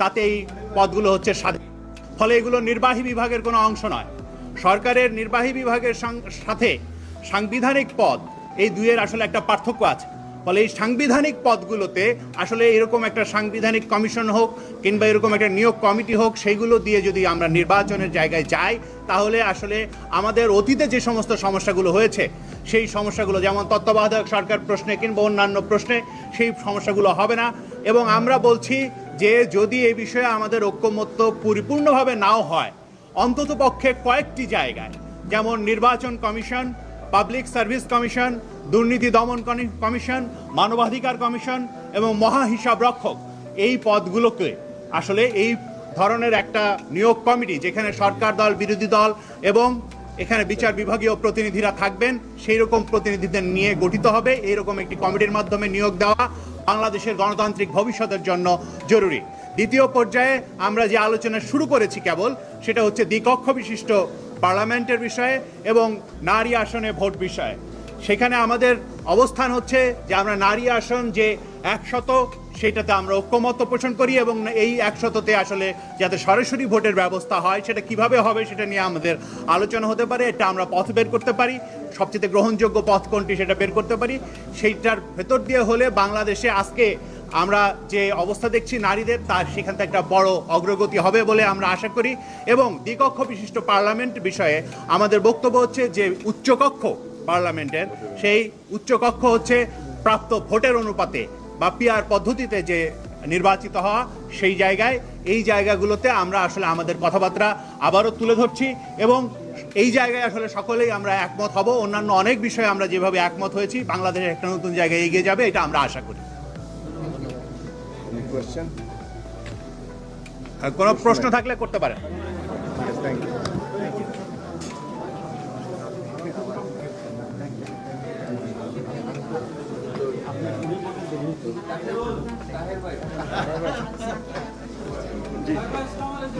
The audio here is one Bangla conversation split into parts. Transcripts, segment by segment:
তাতে এই পদগুলো হচ্ছে স্বাধীন। ফলে এগুলো নির্বাহী বিভাগের কোনো অংশ নয়। সরকারের নির্বাহী বিভাগের সাথে সাংবিধানিক পদ, এই দুইয়ের আসলে একটা পার্থক্য আছে। ফলে এই সাংবিধানিক পদগুলোতে আসলে এরকম একটা সাংবিধানিক কমিশন হোক কিংবা এরকম একটা নিয়োগ কমিটি হোক, সেইগুলো দিয়ে যদি আমরা নির্বাচনের জায়গায় যাই, তাহলে আসলে আমাদের অতীতে যে সমস্ত সমস্যাগুলো হয়েছে, সেই সমস্যাগুলো যেমন তত্ত্বাবধায়ক সরকার প্রশ্নে কিংবা অন্যান্য প্রশ্নে, সেই সমস্যাগুলো হবে না। এবং আমরা বলছি যে যদি এই বিষয়ে আমাদের ঐক্যমত্য পরিপূর্ণভাবে নাও হয়, অন্তত পক্ষে কয়েকটি জায়গায়, যেমন নির্বাচন কমিশন, পাবলিক সার্ভিস কমিশন, দুর্নীতি দমন কমিশন, মানবাধিকার কমিশন এবং মহা হিসাব রক্ষক এই পদগুলোকে আসলে এই ধরনের একটা নিয়োগ কমিটি যেখানে সরকার দল, বিরোধী দল এবং এখানে বিচার বিভাগীয় প্রতিনিধিরা থাকবেন। সেই রকম প্রতিনিধিদের নিয়ে গঠিত হবে। এইরকম একটি কমিটির মাধ্যমে নিয়োগ দেওয়া বাংলাদেশের গণতান্ত্রিক ভবিষ্যতের জন্য জরুরি। দ্বিতীয় পর্যায়ে আমরা যে আলোচনা শুরু করেছি কেবল, সেটা হচ্ছে দ্বিকক্ষ বিশিষ্ট পার্লামেন্টের বিষয়ে এবং নারী আসনে ভোট বিষয়ে। সেখানে আমাদের অবস্থান হচ্ছে যে আমরা নারী আসন যে একশত সেটাতে আমরা ঐক্যমত্য পোষণ করি এবং এই একশততে আসলে যাতে সরাসরি ভোটের ব্যবস্থা হয়, সেটা কীভাবে হবে সেটা নিয়ে আমাদের আলোচনা হতে পারে, এটা আমরা পথ বের করতে পারি। সবচেয়ে গ্রহণযোগ্য পথ কোনটি সেটা বের করতে পারি। সেইটার ভেতর দিয়ে হলে বাংলাদেশে আজকে আমরা যে অবস্থা দেখছি নারীদের, তার সেখান থেকে একটা বড় অগ্রগতি হবে বলে আমরা আশা করি এবং দ্বিকক্ষ বিশিষ্ট পার্লামেন্ট বিষয়ে আমাদের বক্তব্য হচ্ছে যে উচ্চকক্ষ পার্লামেন্টের, সেই উচ্চকক্ষ হচ্ছে প্রাপ্ত ভোটের অনুপাতে বা পিআর পদ্ধতিতে যে নির্বাচিত হওয়া সেই জায়গায় এই জায়গাগুলোতে আমরা আসলে আমাদের কথাবার্তা আবারও তুলে ধরছি এবং এই জায়গায় আসলে সকলেই আমরা একমত হব। অন্যান্য অনেক বিষয়ে আমরা যেভাবে একমত হয়েছি বাংলাদেশের একটা নতুন জায়গায় এগিয়ে যাবে এটা আমরা আশা করি। কোনো প্রশ্ন থাকলে করতে পারেন। Yes, thank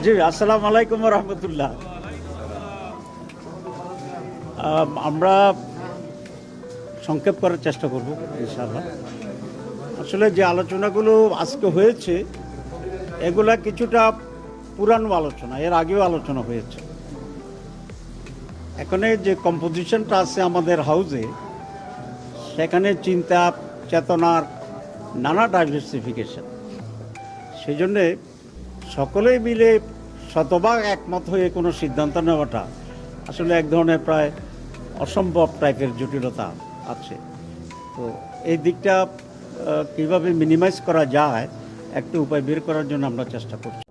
জি, আসসালামু আলাইকুম রহমতুল্লাহ। আমরা সংক্ষেপ করার চেষ্টা করব, ইনশাআল্লাহ। আসলে যে আলোচনাগুলো আজকে হয়েছে, এগুলা কিছুটা পুরানো আলোচনা, এর আগেও আলোচনা হয়েছে। এখানে যে কম্পোজিশনটা আছে আমাদের হাউসে সেখানে চিন্তা, চেতনার নানা ডাইভার্সিফিকেশন সেই জন্যে সকলেই মিলে শতভাগ একমত হয়ে কোনো সিদ্ধান্ত নেওয়াটা আসলে এক ধরনের প্রায় অসম্ভব টাইপের জটিলতা আছে। তো এই দিকটা কীভাবে মিনিমাইজ করা যায়, একটা উপায় বের করার জন্য আমরা চেষ্টা করছি।